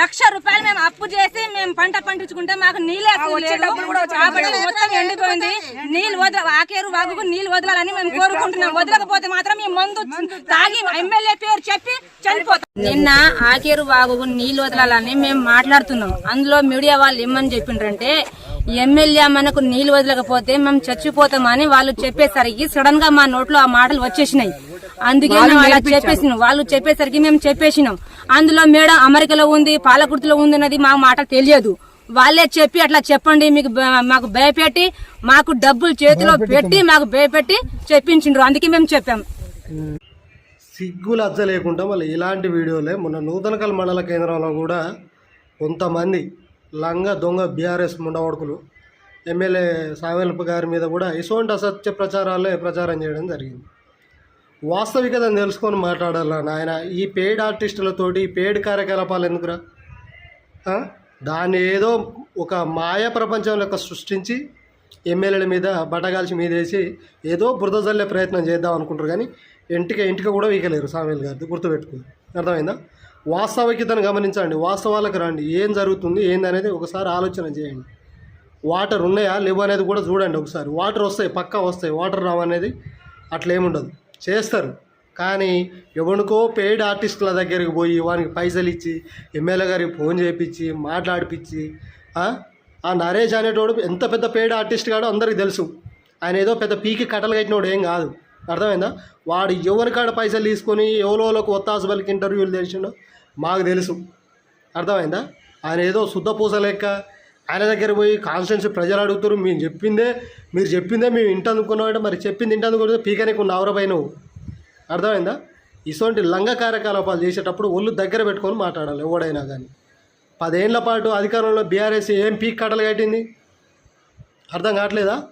లక్ష రూపాయలు మేము అప్పు చేసి మేము పంట పండించుకుంటే మాకు నీళ్ళే లేదు కాబట్టి మొత్తం ఎండిపోయింది. నీళ్ళు వదల ఆకేరు వాగుకు నీళ్ళు వదలాలని మేము కోరుకుంటున్నాం. వదలకపోతే మాత్రం ఈ మందు తాగి ఎమ్మెల్యే పేరు చెప్పి చనిపోతాం. నిన్న ఆకేరు వాగుకు నీళ్ళు వదలాలని మేము మాట్లాడుతున్నాం. అందులో మీడియా వాళ్ళు ఏమని చెప్పిండ్రంటే ఎమ్మెల్యే మనకు నీళ్ళు వదలకపోతే మేము చచ్చిపోతామని వాళ్ళు చెప్పేసరికి సడన్గా మా నోట్లో ఆ మాటలు వచ్చేసినాయి. అందుకే మేము అలా చెప్పేసినాం. వాళ్ళు చెప్పేసరికి మేము చెప్పేసినాం. అందులో మేడం అమెరికాలో ఉంది పాలకుర్తిలో ఉంది అన్నది మా మాట తెలియదు. వాళ్ళే చెప్పి అట్లా చెప్పండి మీకు మాకు భయపెట్టి మాకు డబ్బులు చేతిలో పెట్టి మాకు భయపెట్టి చెప్పించిండ్రు. అందుకే మేము చెప్పాం. సిగ్గు లజ్జ లేకుండా మళ్ళీ ఇలాంటి వీడియోలే మొన్న నూతనకల్ మండల కేంద్రంలో కూడా కొంతమంది లంగ దొంగ బీఆర్ఎస్ ముండవడుకులు ఎమ్మెల్యే సావెల్ప గారి మీద కూడా ఇటువంటి అసత్య ప్రచారాలే ప్రచారం చేయడం జరిగింది. వాస్తవికతను తెలుసుకొని మాట్లాడాలని నాయన? ఈ పెయిడ్ ఆర్టిస్టులతోటి ఈ పేడ్ కార్యకలాపాలు ఎందుకురా? దాన్ని ఏదో ఒక మాయా ప్రపంచం లెక్క సృష్టించి ఎమ్మెల్యేల మీద బట్టగాల్చి మీదేసి ఏదో బురద జల్లే ప్రయత్నం చేద్దాం అనుకుంటారు కానీ ఇంటికి ఇంటికి కూడా వీకలేరు సామీల్ గారిది గుర్తుపెట్టుకుని అర్థమైందా? వాస్తవికతను గమనించండి. వాస్తవాలకు రండి. ఏం జరుగుతుంది ఏందనేది ఒకసారి ఆలోచన చేయండి. వాటర్ ఉన్నాయా లేవు అనేది కూడా చూడండి ఒకసారి. వాటర్ వస్తాయి పక్కా వస్తాయి. వాటర్ రావనేది అట్లా ఏముండదు చేస్తారు. కానీ ఎవరికో పెయిడ్ ఆర్టిస్టుల దగ్గరికి పోయి వానికి పైసలు ఇచ్చి ఎమ్మెల్యే గారికి ఫోన్ చేయించి మాట్లాడిపించి ఆ? ఆ నరేష్ అనేటోడు ఎంత పెద్ద పెయిడ్ ఆర్టిస్ట్ కాడో అందరికీ తెలుసు. ఆయన ఏదో పెద్ద పీకి కట్టలు కట్టినోడు ఏం కాదు. అర్థమైందా? వాడు ఎవరికాడ పైసలు తీసుకొని ఎవరోలకు ఒత్తాసు బలికి ఇంటర్వ్యూలు తెలిసిండో మాకు తెలుసు. అర్థమైందా? ఆయన ఏదో శుద్ధ పూస లెక్క. ఆయన దగ్గర పోయి కాన్స్టిట్యూన్సీ ప్రజలు అడుగుతారు మేము చెప్పిందే మీరు చెప్పిందే మేము ఇంటనుకున్నామంటే మరి చెప్పింది ఇంటనుకుంటే పీకనే కొన్ని ఆవరపై నువ్వు. అర్థమైందా? ఇటువంటి లంగ కార్యకలాపాలు చేసేటప్పుడు ఒళ్ళు దగ్గర పెట్టుకొని మాట్లాడాలి ఎవడైనా కానీ. పదేళ్ళ పాటు అధికారంలో బీఆర్ఎస్ ఏం పీక్ కట్టలు కట్టింది? అర్థం కావట్లేదా?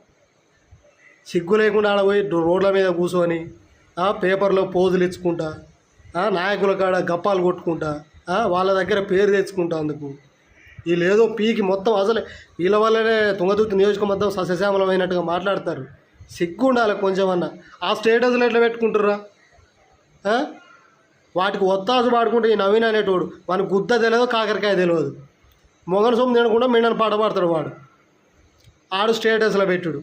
సిగ్గు లేకుండా ఆడ పోయి రోడ్ల మీద కూర్చొని పేపర్లో పోజులు ఇచ్చుకుంటా నాయకుల కాడ గప్పాలు కొట్టుకుంటా వాళ్ళ దగ్గర పేరు తెచ్చుకుంటా అందుకు. వీళ్ళు ఏదో పీకి మొత్తం అసలే వీళ్ళ వల్లనే తుంగతుర్తి నియోజకవర్గం సస్యశ్యామలమైనట్టుగా మాట్లాడతారు. సిగ్గు ఉండాలి కొంచెమన్నా. ఆ స్టేటస్లు ఎట్లా పెట్టుకుంటుర్రా? వాటికి ఒత్తాసు పాడుకుంటే ఈ నవీన్ అనేటోడు వానికి గుద్ద తెలియదు కాకరకాయ తెలియదు. మొగన సొమ్ము తినకుండా మిండని పాట పాడతాడు వాడు. ఆడు స్టేటస్లో పెట్టుడు.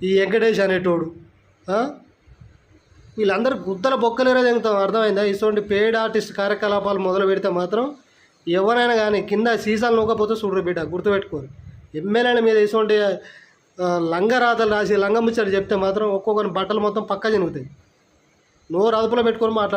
ఈ వెంకటేష్ అనేటోడు వీళ్ళందరూ గుద్దల బొక్కలేరే తెగుతాం అర్థమైందా? ఇటువంటి పేడ్ ఆర్టిస్ట్ కార్యకలాపాలు మొదలు పెడితే మాత్రం ఎవరైనా కానీ కింద సీసాలు నూకపోతే చూడరు బిడ్డ గుర్తుపెట్టుకోరు. ఎమ్మెల్యేల మీద ఇటువంటి లంగరాతలు రాసి లంగముచ్చడి చెప్తే మాత్రం ఒక్కొక్కరి బట్టలు మొత్తం పక్క జరుగుతాయి నోరు అదుపులో పెట్టుకొని మాట్లాడు